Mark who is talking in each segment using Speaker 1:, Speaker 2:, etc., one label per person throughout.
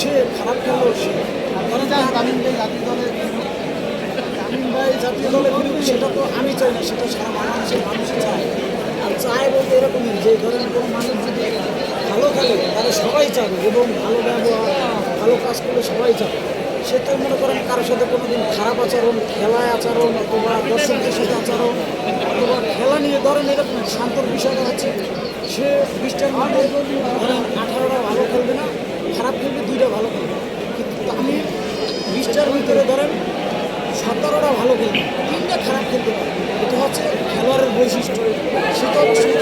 Speaker 1: সে, খারাপ খেললেও সে
Speaker 2: ভাই জাতীয় দলে
Speaker 1: ফিরুক সেটা তো আমি চাই না, সেটা সারা বাংলাদেশের মানুষ চায় আর চায় বলতে এরকমই যে, ধরেন কোনো মানুষ যদি ভালো খেলে, তাহলে সবাই চাবে, এবং ভালো ব্যবহার, ভালো কাজ করলে সবাই চাবে সে তো মনে করেন কারোর সাথে কোনোদিন খারাপ আচরণ, খেলায় আচরণ, অথবা দর্শকদের সাথে আচরণ, অথবা খেলা নিয়ে ধরেন এরকম। শান্তর বিষয়টা হচ্ছে, সে বিশটার মধ্যে ধরেন আঠারোটা ভালো খেলবে না খারাপ খেলবে, দুইটা ভালো খেলবে। কিন্তু আমি বিশটার ভিতরে ধরেন সতেরোটা ভালো খেলবে, তিনটা খারাপ খেলতে পারে এটা হচ্ছে খেলোয়াড়ের বৈশিষ্ট্য। সেটা অবশ্যই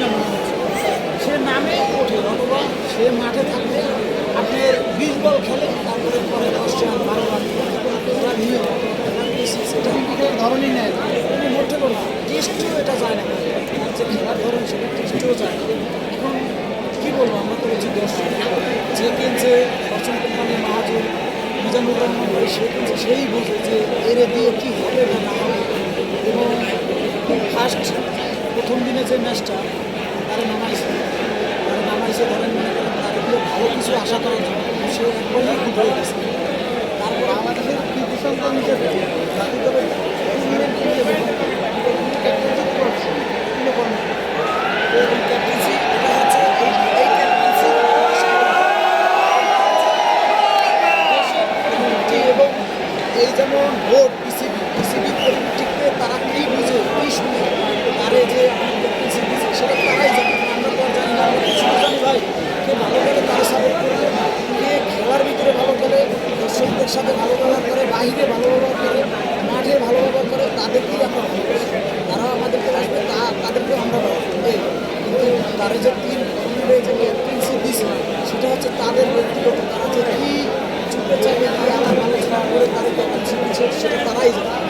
Speaker 1: না মনে হচ্ছে। সে নামে ওঠে, অথবা সে মাঠে থাকলে আপনার বিশ বল তারপরে পরে দশ রান বারো রান নেয় মোটেও না টেস্টেও এটা যায় না। খেলার ধরন সেটা টেস্টেও যায় না এখন কী বলব আমরা তো হচ্ছে দর্শক যে কিনছে দর্শন কোম্পানি মাহাজন মিজানুর রহমান ভাই সে কিনছে সেই বুঝে যে এর দিয়ে কী হবে না না হবে। এবং ফার্স্ট প্রথম দিনে যে ম্যাচটা তারা নামাইছে। তারা নামাইছে ধরেন মনে করেন তার দিয়ে ভালো কিছু আশা করার জন্য। সে একবারই হয়ে গেছে এই যেমন ভোট পিসিবি পিসিবি পলিটিক্সে তারা কী বুঝে কী শুনে তারে যে পিসিবি সেটা তারাই জানে আমরা তো জানি না আমরা কিছু জানি ভাই কে ভালো করে তার সাপোর্ট করবে কে খেলার ভিতরে ভালো করে দর্শকদের সাথে ভালো ব্যবহার করে বাইরে ভালো ব্যবহার করে মাঠে ভালো ব্যবহার করে তাদেরকেই আমরা ভালো করি তারা আমাদেরকে আসবে তা তাদেরকে আমরা ভালো করি কিন্তু তারা যে তিন যে প্রিন্সি দিছে সেটা হচ্ছে তাদের país